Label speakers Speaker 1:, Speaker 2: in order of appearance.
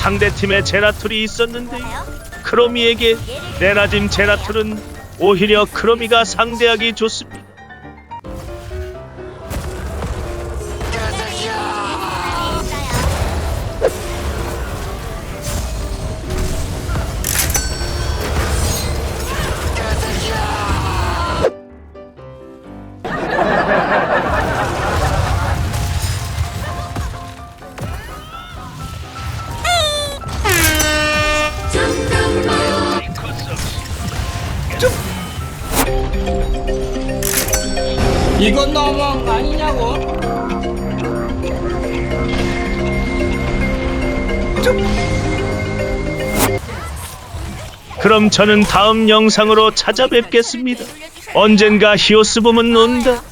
Speaker 1: 상대팀에 제라툴이 있었는데요. 크로미에게 내나짐 제라툴은 오히려 크로미가 상대하기 좋습니다.
Speaker 2: 이건 너무한 거 아니냐고?
Speaker 1: 그럼 저는 다음 영상으로 찾아뵙겠습니다. 언젠가 히오스 봄은 온다.